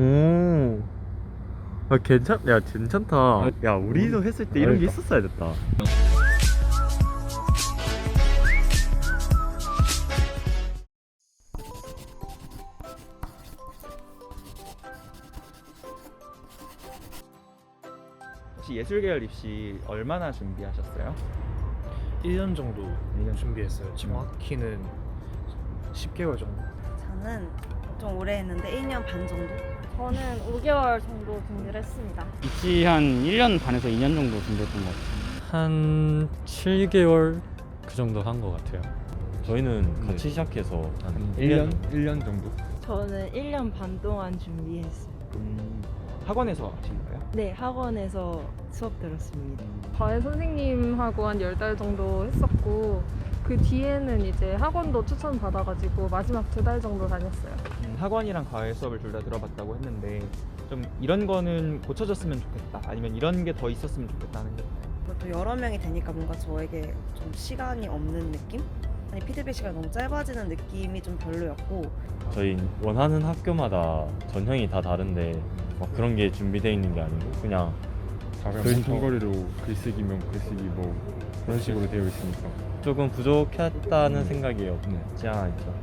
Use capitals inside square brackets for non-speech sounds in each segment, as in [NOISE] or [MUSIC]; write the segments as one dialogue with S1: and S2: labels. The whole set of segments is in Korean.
S1: 오. 아, 괜찮, 야, 괜찮다. 야, 우리도 했을 때 이런 게
S2: 그러니까.
S1: 있었어야 됐다.
S3: 혹시 예술계열 입시 얼마나 준비하셨어요?
S2: 1년 정도
S3: 1년
S2: 준비했어요. 정확히는 10개월 정도.
S4: 저는 좀 오래 했는데 1년 반 정도?
S5: 저는 5개월 정도 준비를 했습니다.
S6: 입시 한 1년 반에서 2년 정도 준비했던 것 같아요.
S7: 한 7개월 그 정도 한 것 같아요.
S1: 저희는 같이 시작해서 한
S2: 1년?
S1: 1년?
S2: 1년 정도?
S8: 저는 1년 반 동안 준비했어요.
S3: 음, 학원에서 하신 거예요?
S8: 네, 학원에서 수업 들었습니다.
S5: 과외 선생님하고 한 10달 정도 했었고 그 뒤에는 이제 학원도 추천 받아가지고 마지막 두 달 정도 다녔어요.
S3: 음, 학원이랑 과외 수업을 둘 다 들어봤다고 했는데 좀 이런 거는 고쳐졌으면 좋겠다 아니면 이런 게 더 있었으면 좋겠다는 게 있나요?
S4: 또 여러 명이 되니까 뭔가 저에게 좀 시간이 없는 느낌? 아니 피드백 시간이 너무 짧아지는 느낌이 좀 별로였고
S1: 저희 원하는 학교마다 전형이 다 다른데 막 그런 게 준비되어 있는 게 아니고 그냥
S2: 다 그냥
S1: 그래서-
S2: 뭉텅거리로 글쓰기면 글쓰기 뭐 그런 식으로 되어 있으니까.
S1: 조금 부족했다는 생각이 없지 않아 있죠.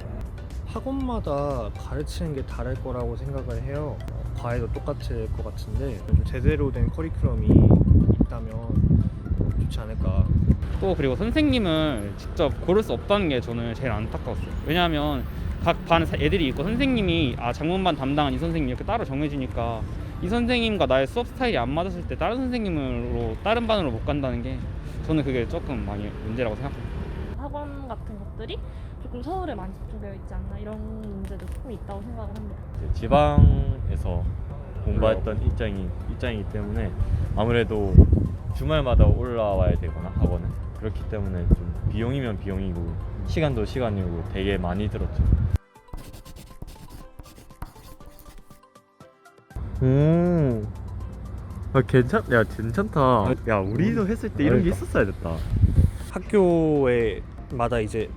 S2: 학원마다 가르치는 게 다를 거라고 생각을 해요. 어, 과외도 똑같을 것 같은데 좀 제대로 된 커리큘럼이 있다면 좋지 않을까.
S6: 또 그리고 선생님을 직접 고를 수 없다는 게 저는 제일 안타까웠어요. 왜냐하면 각 반 애들이 있고 선생님이 아 장문반 담당한 이 선생님 이렇게 따로 정해지니까 이 선생님과 나의 수업 스타일이 안 맞았을 때 다른 선생님으로 다른 반으로 못 간다는 게 저는 그게 조금 많이 문제라고 생각합니다.
S5: 학원 같은 것들이 조금 서울에 많이 집중되어 있지 않나 이런 문제도 조금 있다고 생각을 합니다.
S1: 이제 지방에서 공부했던 입장이 입장이기 때문에 아무래도 주말마다 올라와야 되거나 학원은 그렇기 때문에 좀 비용이면 비용이고 시간도 시간이고 되게 많이 들었죠. 오. 아, 괜찮, 야, 괜찮다. 야, 우리도 했을 때 이런 게
S2: 그러니까.
S1: 있었어야 됐다.
S2: 학교에 마다 이제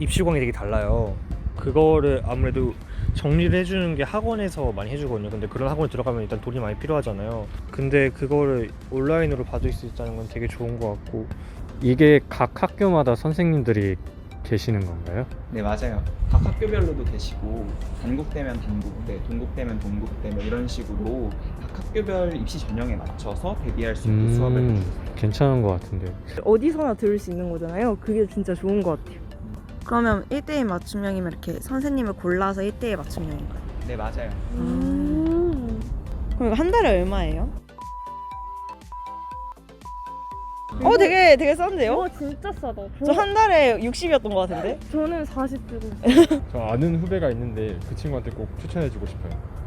S2: 입시광이 되게 달라요. 그거를 아무래도 정리를 해주는 게 학원에서 많이 해주거든요. 근데 그런 학원에 들어가면 일단 돈이 많이 필요하잖아요. 근데 그거를 온라인으로 받을 수 있다는 건 되게 좋은 것 같고
S7: 이게 각 학교마다 선생님들이 계시는 건가요?
S3: 네 맞아요 각 학교별로도 계시고 단국대면 단국대 동국대면 동국대 뭐 이런 식으로 각 학교별 입시 전형에 맞춰서 대비할 수 있는 수업을
S7: 음,
S3: 해주세요
S7: 괜찮은 것 같은데.
S8: 어디서나 들을 수 있는 거잖아요. 그게 진짜 좋은 것 같아요.
S4: 그러면 1대1 맞춤형이면 이렇게 선생님을 골라서 1대1 맞춤형인가요?
S3: 네 맞아요
S4: 음. 그럼 이거 한 달에 얼마예요? 어 되게 되게 싼데요?
S5: 이거 진짜 싸다.
S4: 저한 달에 60이었던 것 같은데?
S5: 저는 40 주고 [LAUGHS]
S2: 저 아는 후배가 있는데 그 친구한테 꼭 추천해주고 싶어요.